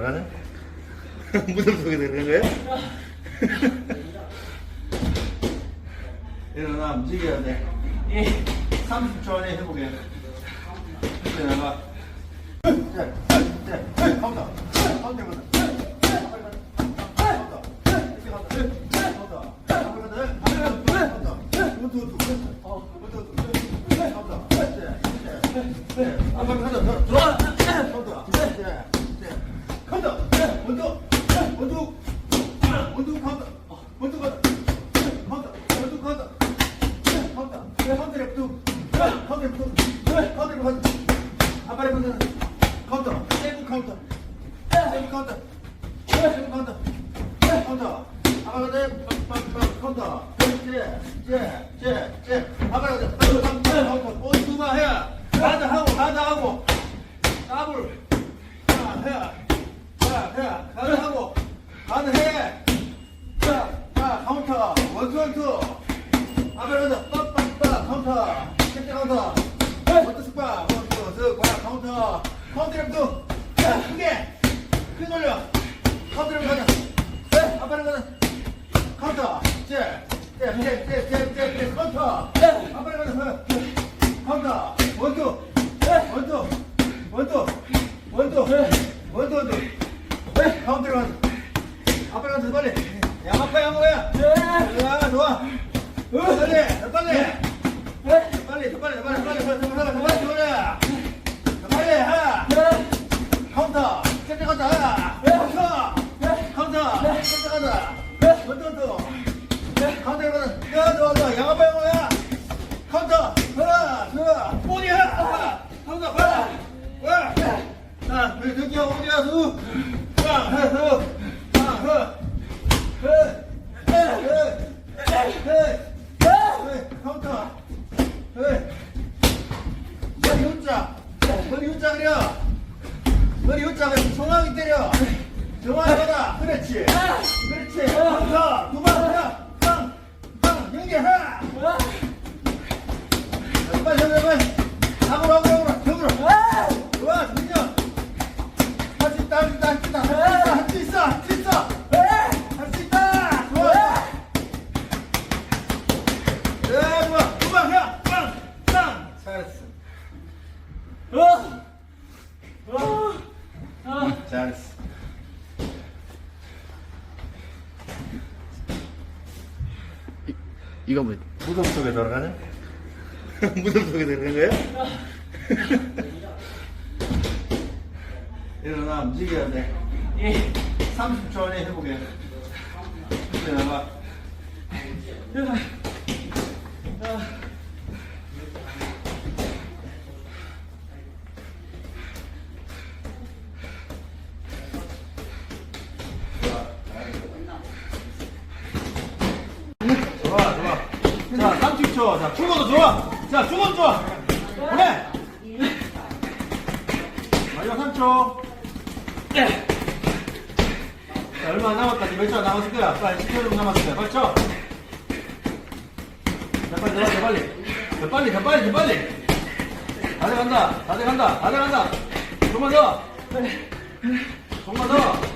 가는? 무덤 속에 들어간 거야? 일어나 움직여야 돼. 예. 30초 안에 해보게. 이제 나가. 자, 자, 자, 가운데. 카운터, 세부 카운터, 세부 카운터, 세부 카운터, 카운터, 아바가데 빡빡빡 카운터, 제, 제, 제, 제, 아바가데 빡빡빡 카운터, 오두마 해, 하다 하고, 하다 하고, 더블, 자, 해, 자, 해, 하다 하고, 하다 해, 자, 자, 카운터, 원투 원투, 아바가데 빡빡빡. 카운터, 세제 카운터, 원투 스파, 원투 스파 카운터, 카운터 또, 자, 크게, 크게 돌려, 카운터로 가자, 네, 아빠는 가자. 카운터, 제, 카운터, 아빠는 가자, 카운터, 원투, 원투, 원투, 원투, 원투, 원투, 네, 카운터로 가자. 가자, 빨리. 양아빠 양호야. 좋아, 좋아. 빨리, 더 빨리. 더 빨리, 더 빨리, 더 빨리, 더 빨리, 더 빨리, 더 빨리, 더 빨리, 좋아. 더 빨리, 하나. 카운터, 세트 간다, 하나. 카운터, 카운터, 세트 간다. 머리 웃자 그려. 머리 웃자 그려. 정확히 때려. 정확히 받아. 그렇지. 그렇지. 카운터. 두번 하나. 빵. 빵. 연결 하 이거 뭐 무덤 속에 들어가냐? 무덤 속에 들어간 거야? 일어나 움직여야 돼. 예. 30초 안에 해보게. 이제 나가. 좋아, 자, 30초. 자, 죽어도 좋아. 자, 죽어도 좋아. 그래. 마지막 3초. 자, 얼마 안 남았다. 지금 몇초 남았을 거야. 빨리 10초 정도 남았을 거야. 빨리 쳐. 자, 빨리, 더 빨리, 더 빨리. 더 빨리, 더 빨리, 더 빨리. 다 돼간다. 다 돼간다. 다 돼간다. 조금만 더. 조금만 더. 서.